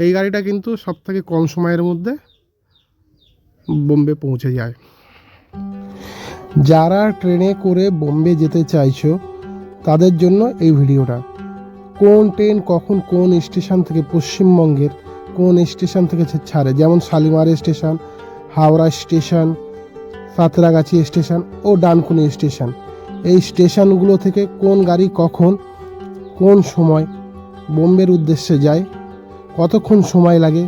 এই গাড়িটা কিন্তু সব থেকে কম সময়ের মধ্যে বোম্বে পৌঁছে যায়। যারা ট্রেনে করে বোম্বে যেতে চাইছো, তাদের জন্য এই ভিডিওটা। কোন ট্রেন কখন কোন স্টেশন থেকে পশ্চিমবঙ্গের কোন স্টেশন থেকে ছাড়ে? যেমন Shalimar station, Howrah station, Santragachi station ও ডানকুনি স্টেশন। এই স্টেশনগুলো থেকে কোন গাড়ি কখন কোন সময় বোম্বের উদ্দেশ্যে যায় কতক্ষণ সময় লাগে,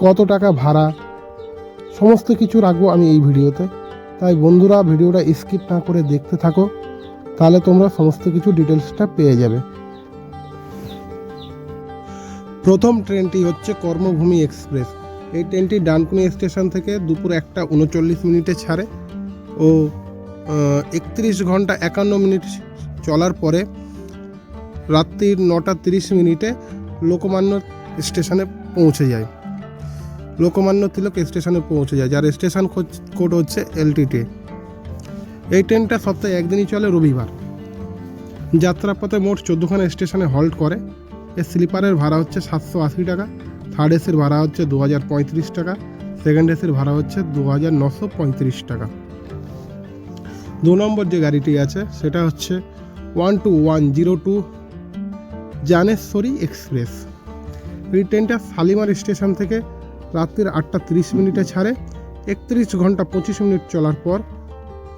কত টাকা ভাড়া, সমস্ত কিছু রাখব আমি এই ভিডিওতে। তাই বন্ধুরা, ভিডিওটা স্কিপ না করে দেখতে থাকো, তাহলে তোমরা সমস্ত কিছু ডিটেলসটা পেয়ে যাবে। প্রথম ট্রেনটি হচ্ছে কর্মভূমি এক্সপ্রেস। এই ট্রেনটি ডানকুনি স্টেশন থেকে দুপুর একটা উনচল্লিশ মিনিটে ছাড়ে ও একত্রিশ ঘণ্টা একান্ন মিনিট চলার পরে রাত্রির নটা তিরিশ মিনিটে লোকমান্য স্টেশনে পৌঁছে যায়। লোকমান্য তিলক স্টেশনে পৌঁছে যায়, যার স্টেশন কোড হচ্ছে এলটিটি এই ট্রেনটা সপ্তাহে একদিনই চলে রবিবার। যাত্রাপথে মোট চোদ্দোখানা স্টেশনে হল্ট করে। এর স্লিপারের ভাড়া হচ্ছে সাতশো আশি টাকা থার্ড এসির ভাড়া হচ্ছে দু হাজার পঁয়ত্রিশ টাকা সেকেন্ড এসির ভাড়া হচ্ছে দু হাজার নশো পঁয়ত্রিশ টাকা। দু নম্বর যে গাড়িটি আছে, সেটা হচ্ছে one two one zero two Gyaneshwari express. এই ট্রেনটা শালিমার স্টেশন থেকে রাত্রির আটটা তিরিশ মিনিটে ছাড়ে। একত্রিশ ঘণ্টা পঁচিশ মিনিট চলার পর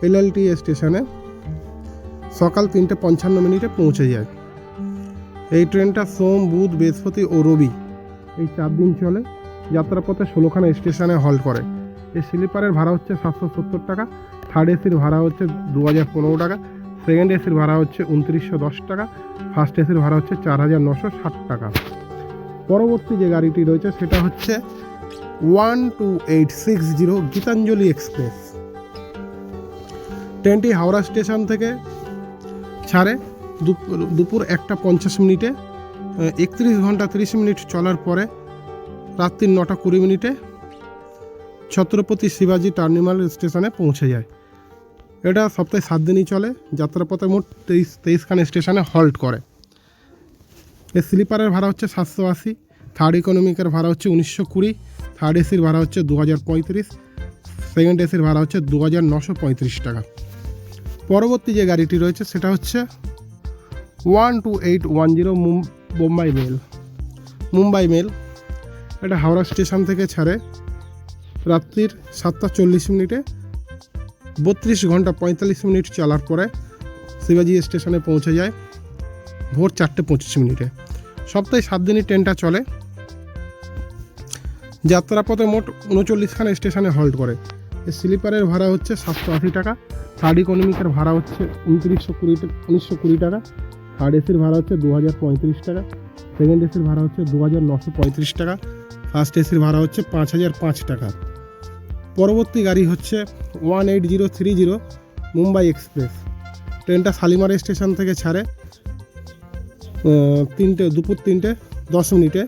এলএলটি স্টেশনে সকাল তিনটে পঞ্চান্ন মিনিটে পৌঁছে যায়। এই ট্রেনটা সোম, বুধ, বৃহস্পতি ও রবি এই চার দিন চলে। যাত্রাপথে ষোলোখানা স্টেশনে হল্ট করে। এই স্লিপারের ভাড়া হচ্ছে সাতশো সত্তর টাকা। থার্ড এসির ভাড়া হচ্ছে দু হাজার পনেরো টাকা। সেকেন্ড এসির ভাড়া হচ্ছে উনত্রিশশো দশ টাকা ফার্স্ট এসির ভাড়া হচ্ছে চার হাজার নশো ষাট টাকা। পরবর্তী যে গাড়িটি রয়েছে, সেটা হচ্ছে one two eight six zero Gitanjali express. ট্রেনটি হাওড়া স্টেশন থেকে ছাড়ে দুপুর একটা পঞ্চাশ মিনিটে একত্রিশ ঘণ্টা তিরিশ মিনিট চলার পরে রাত্রির নটা কুড়ি মিনিটে ছত্রপতি শিবাজি টার্মিনাল স্টেশনে পৌঁছে যায়। এটা সপ্তাহে সাত দিনই চলে। যাত্রাপথে মোট তেইশ তেইশখানা স্টেশনে হল্ট করে। এর স্লিপারের ভাড়া হচ্ছে সাতশো আশি থার্ড ইকোনমিকের ভাড়া হচ্ছে উনিশশো কুড়ি থার্ড এসির ভাড়া হচ্ছে দু হাজার পঁয়ত্রিশ সেকেন্ড এসির ভাড়া হচ্ছে দু হাজার নশো পঁয়ত্রিশ টাকা। পরবর্তী যে গাড়িটি রয়েছে, সেটা হচ্ছে one two eight one zero Mumbai mail. Mumbai mail, এটা হাওড়া স্টেশন থেকে ছাড়ে রাত্রির সাতটা চল্লিশ মিনিটে বত্রিশ ঘণ্টা পঁয়তাল্লিশ মিনিট চলার পরে শিবাজি স্টেশনে পৌঁছে যায়, ভোর চারটে পঁচিশ মিনিটে। সপ্তাহে সাত দিনই ট্রেনটা চলে। যাত্রাপথে মোট উনচল্লিশখানা স্টেশনে হল্ট করে। স্লিপারের ভাড়া হচ্ছে সাতশো আশি টাকা। থার্ড ইকোনমিকের ভাড়া হচ্ছে উনত্রিশশো কুড়ি উনিশশো কুড়ি টাকা। থার্ড এসির ভাড়া হচ্ছে দু হাজার পঁয়ত্রিশ টাকা। সেকেন্ড এসির ভাড়া হচ্ছে দু হাজার নশো পঁয়ত্রিশ টাকা। ফার্স্ট এসির ভাড়া হচ্ছে পাঁচ হাজার পাঁচ টাকা। পরবর্তী গাড়ি হচ্ছে one eight zero three zero Mumbai express. ট্রেনটা শালিমার স্টেশন থেকে ছাড়ে তিনটে, দুপুর তিনটে, দশ মিনিটে।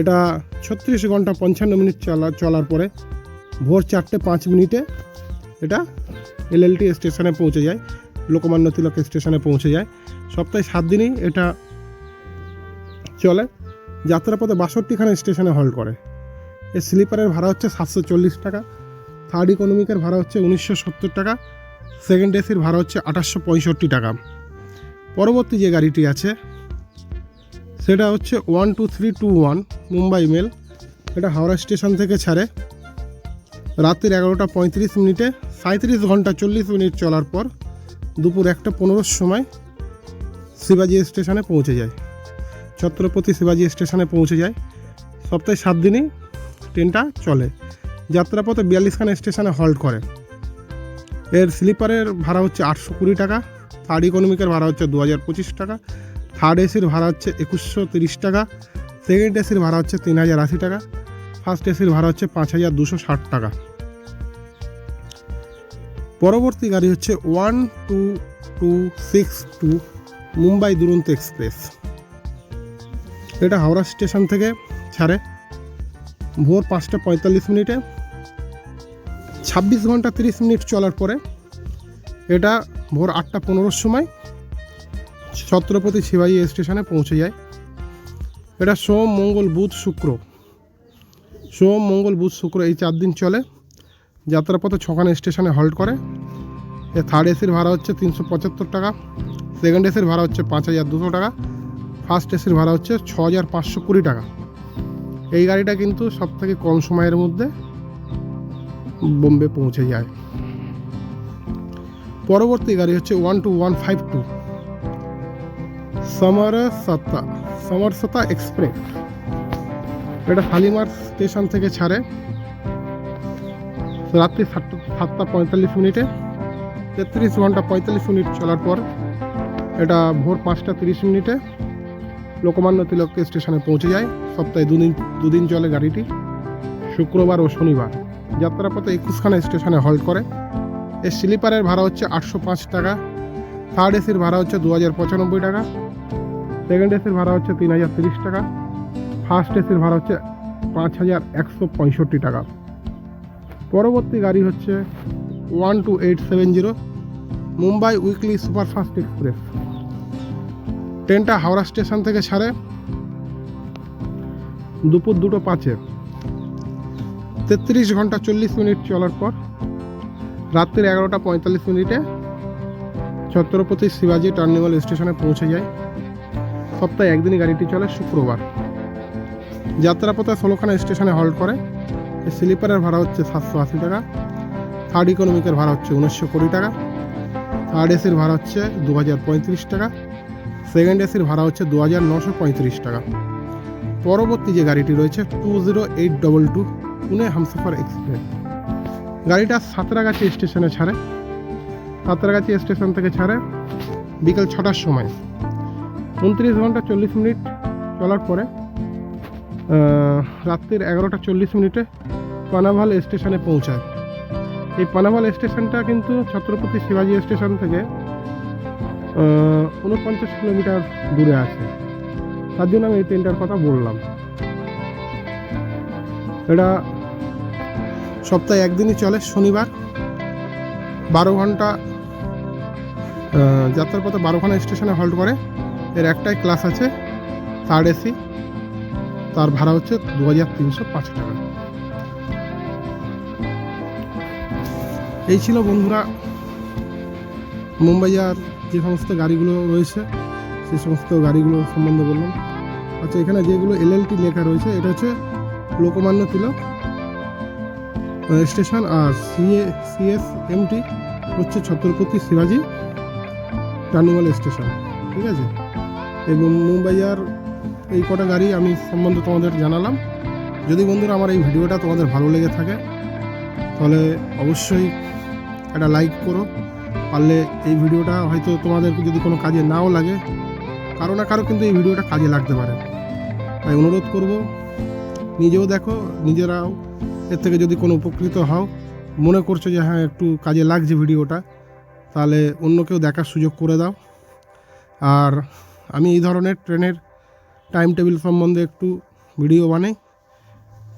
এটা ছত্রিশ ঘণ্টা পঞ্চান্ন মিনিট চলা, চলার পরে ভোর চারটে পাঁচ মিনিটে এটা এলএলটি স্টেশনে পৌঁছে যায়, লোকমান্য তিলক স্টেশনে পৌঁছে যায়। সপ্তাহে সাত দিনই এটা চলে। যাত্রাপথে বাষট্টিখানা স্টেশনে হল্ট করে। এর স্লিপারের ভাড়া হচ্ছে সাতশো চল্লিশ টাকা, থার্ড ইকোনমিকের ভাড়া হচ্ছে উনিশশো সত্তর টাকা, সেকেন্ড এসির ভাড়া হচ্ছে আঠাশশো পঁয়ষট্টি টাকা। পরবর্তী যে গাড়িটি আছে, সেটা হচ্ছে one two three two one, Mumbai mail. এটা হাওড়া স্টেশন থেকে ছাড়ে। রাত্রির এগারোটা পঁয়ত্রিশ মিনিটে সাঁত্রিশ ঘণ্টা চল্লিশ মিনিট চলার পর দুপুর একটা পনেরোর সময় শিবাজি স্টেশনে পৌঁছে যায়। ছত্রপতি শিবাজি স্টেশনে পৌঁছে যায়। সপ্তাহে সাত দিনই ট্রেনটা চলে। যাত্রাপথে বিয়াল্লিশখানা স্টেশনে হল্ট করে। এর স্লিপারের ভাড়া হচ্ছে আটশো কুড়ি টাকা থার্ড ইকোনমিকের ভাড়া হচ্ছে দু হাজার পঁচিশ টাকা থার্ড এসির ভাড়া হচ্ছে একুশশো তিরিশ টাকা সেকেন্ড এসির ভাড়া হচ্ছে তিন হাজার আশি টাকা ফার্স্ট এসির ভাড়া হচ্ছে পাঁচ হাজার দুশো ষাট টাকা। পরবর্তী গাড়ি হচ্ছে one two two six two Mumbai Duronto express. এটা হাওড়া স্টেশন থেকে ছাড়ে। ভোর পাঁচটা পঁয়তাল্লিশ মিনিটে, ছাব্বিশ ঘণ্টা তিরিশ মিনিট চলার পরে এটা ভোর আটটা পনেরোর সময় ছত্রপতি শিবাজি স্টেশনে পৌঁছে যায়। এটা সোম, মঙ্গল, বুধ, শুক্র। সোম, মঙ্গল, বুধ, শুক্র এই চার দিন চলে। যাত্রাপথে ছখানে স্টেশনে হল্ট করে। এ থার্ড এসির ভাড়া হচ্ছে তিনশো পঁচাত্তর টাকা। সেকেন্ড এসির ভাড়া হচ্ছে পাঁচ হাজার দুশো টাকা। ফার্স্ট এসির ভাড়া হচ্ছে ছ হাজার পাঁচশো কুড়ি টাকা। এই গাড়িটা কিন্তু সব থেকে কম সময়ের মধ্যে বোম্বে পৌঁছে যায়। পরবর্তী গাড়ি হচ্ছে one two one five two. Samarsata Samarsata express. এটা শালিমার স্টেশন থেকে ছাড়ে রাত্রি সাতটা সাতটা পঁয়তাল্লিশ মিনিটে। তেত্রিশ ঘণ্টা পঁয়তাল্লিশ মিনিট চলার পর এটা ভোর পাঁচটা তিরিশ মিনিটে। লোকমান্য তিলক স্টেশনে পৌঁছে যায়। সপ্তাহে দুদিন দুদিন চলে গাড়িটি। শুক্রবার ও শনিবার। যাত্রাপথে একুশখানা স্টেশনে হল্ট করে। এর স্লিপারের ভাড়া হচ্ছে আটশো পাঁচ টাকা। থার্ড এসির ভাড়া হচ্ছে দু হাজার পঁচানব্বই টাকা। সেকেন্ড এসির ভাড়া হচ্ছে তিন হাজার তিরিশ টাকা। ফার্স্ট এসির ভাড়া হচ্ছে পাঁচ হাজার একশো পঁয়ষট্টি টাকা। পরবর্তী গাড়ি হচ্ছে one two eight seven zero, Mumbai weekly superfast express. ট্রেনটা হাওড়া স্টেশন থেকে ছাড়ে দুপুর দুটো পাঁচে। তেত্রিশ ঘণ্টা চল্লিশ মিনিট চলার পর রাত্রির এগারোটা পঁয়তাল্লিশ মিনিটে ছত্রপতি শিবাজি টার্মিনাল স্টেশনে পৌঁছে যায়। সপ্তাহে একদিনই গাড়িটি চলে, শুক্রবার। যাত্রাপথে ষোলোখানা স্টেশনে হল্ট করে। স্লিপারের ভাড়া হচ্ছে সাতশো আশি টাকা। থার্ড ইকোনমিকের ভাড়া হচ্ছে উনিশশো কুড়ি টাকা। থার্ড এসির ভাড়া হচ্ছে দু হাজার পঁয়ত্রিশ টাকা। সেকেন্ড এসির ভাড়া হচ্ছে দু হাজার নশো পঁয়ত্রিশ টাকা। পরবর্তী যে গাড়িটি রয়েছে two zero eight double two Pune Humsafar express. গাড়িটা সাঁতরাগাছি স্টেশনে ছাড়ে। সাঁতরাগাছি স্টেশন থেকে ছাড়ে বিকেল ছটার সময়। উনত্রিশ ঘণ্টা চল্লিশ মিনিট চলার পরে রাত্রির এগারোটা চল্লিশ মিনিটে পানাভাল স্টেশনে পৌঁছায়। এই পানাভাল স্টেশনটা কিন্তু ছত্রপতি শিবাজি স্টেশন থেকে উনপঞ্চাশ কিলোমিটার দূরে আছে। তার জন্য আমি এই ট্রেনটার কথা বললাম। এটা সপ্তাহে একদিনই চলে, শনিবার। বারো ঘণ্টা যাত্রার পথে বারোখানা স্টেশনে হল্ট করে। এর একটাই ক্লাস আছে থার্ড এসি তার ভাড়া হচ্ছে দু হাজার তিনশো পাঁচ টাকা। এই ছিল বন্ধুরা, মুম্বাই আর যে সমস্ত গাড়িগুলো রয়েছে সেই সমস্ত গাড়িগুলো সম্বন্ধে বললাম। আচ্ছা এখানে যেগুলো এলএলটি লেখা রয়েছে, এটা হচ্ছে লোকমান্য তিলক স্টেশন আর সিএ সিএস এমটি হচ্ছে ছত্রপতি শিবাজি টার্নিমাল স্টেশন, ঠিক আছে? এবং মুম্বাই আর এই কটা গাড়ি আমি সম্বন্ধে তোমাদের জানালাম। যদি বন্ধুরা আমার এই ভিডিওটা তোমাদের ভালো লেগে থাকে, তাহলে অবশ্যই একটা লাইক করো পারলে এই ভিডিওটা হয়তো তোমাদের যদি কোনো কাজে নাও লাগে, কারও না কারও কিন্তু এই ভিডিওটা কাজে লাগতে পারে। তাই অনুরোধ করব, নিজেও দেখো, নিজেরাও এর থেকে যদি কোনো উপকৃত হও, মনে করছ যে হ্যাঁ একটু কাজে লাগছে ভিডিওটা, তাহলে অন্য কেউ দেখার সুযোগ করে দাও। আর আমি এই ধরনের ট্রেনের টাইম টেবিল সম্বন্ধে একটু ভিডিও বানাই।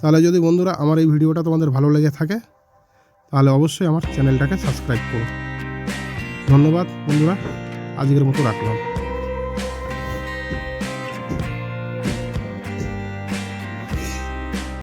তাহলে যদি বন্ধুরা আমার এই ভিডিওটা তোমাদের ভালো লেগে থাকে, তাহলে অবশ্যই আমার চ্যানেলটাকে সাবস্ক্রাইব করো। ধন্যবাদ বন্ধুরা আজকের মতো রাখলাম।